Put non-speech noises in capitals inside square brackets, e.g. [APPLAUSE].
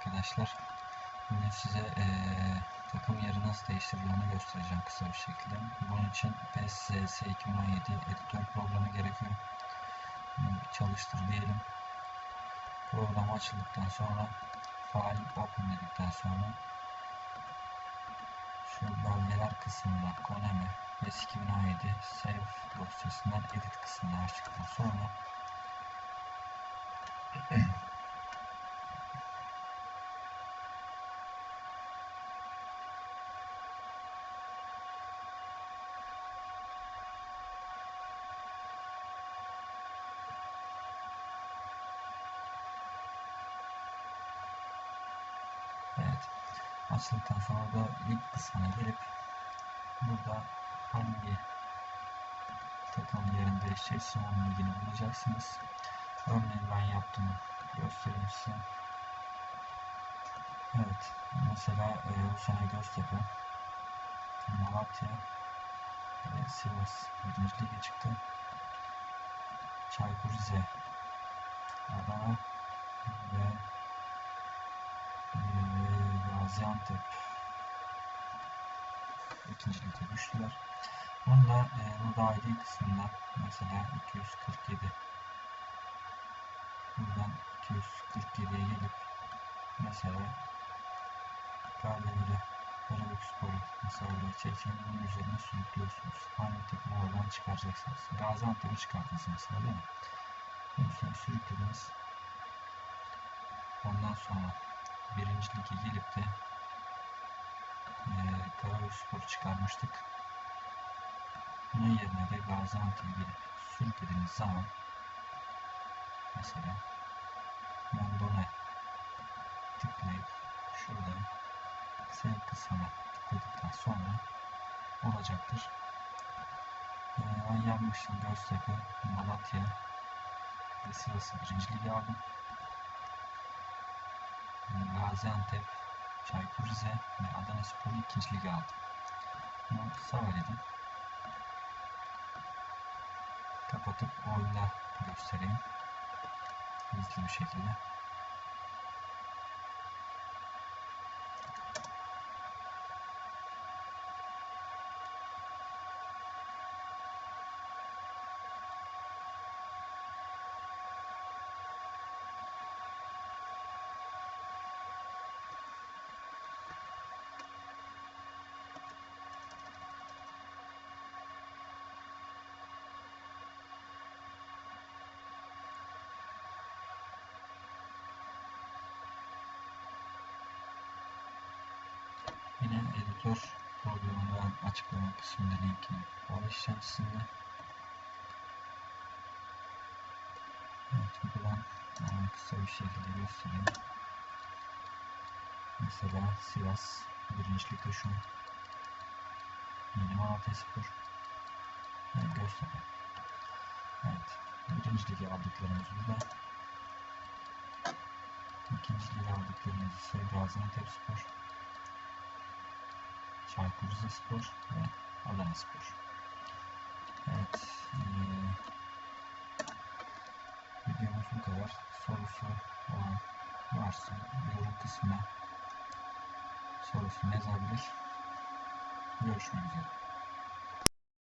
arkadaşlar. Bugün size eee, takım yeri nasıl değiştirildiğini göstereceğim kısa bir şekilde. Bunun için PES CS 2017 editör programı gerekiyor. Çalıştır diyelim. Program açıldıktan sonra File Open dedikten sonra şu bölgeler kısmında Konami PES 2017 Save dosyasından Edit kısmını açtıktan sonra [CLEARS THROAT] Evet. Açıldıktan sonra da link kısmına gelip burada hangi takım yerini değiştirirse onun ilgini bulacaksınız. Örneğin ben yaptım. Göstereyim size. Evet. Mesela e, bu sene Göztepe, Malatya ve Sivas 1. Lig'e çıktı. Çaykur Rize, Adana ve e, Gaziantep ikinci lige düştüler. Bunda e, ID kısmında mesela 247 buradan 247'ye gelip mesela Kardemir'e Karabük Spor'u mesela buraya çekin bunun üzerine sürüklüyorsunuz. Hangi takımı oradan çıkaracaksınız? Gaziantep'i çıkarttınız mesela değil mi? Bunun üstüne sürüklediniz. Ondan sonra birinci lige gelip de e, Karabük Spor'u çıkarmıştık. Bunun yerine de Gaziantep'e gelip sürüklediğiniz zaman mesela Mondone tıklayıp şurada save kısmına tıkladıktan sonra olacaktır. Ee, ben yapmıştım Göztepe, Malatya ve Sivas'ı birinci lige aldım. Gaziantep, Çaykur Rize ve Adana Spor'u ikinci lige aldım. Bunu sağ edin. Kapatıp oyunda göstereyim. Hızlı bir şekilde. Yine editör programını ben açıklama kısmında linkini paylaşacağım sizinle. Evet buradan hemen kısa bir şekilde göstereyim. Mesela Sivas birinci ligde şu an. Yeni Malatya Spor. Ve Göztepe. Evet. Birinci lige aldıklarımız burada. İkinci lige aldıklarımız ise Gaziantep Spor. Çaykur Rizespor ve Adana Spor. Evet. Ee, videomuz bu kadar. Sorusu olan varsa yorum kısmına sorusunu yazabilir. Görüşmek üzere.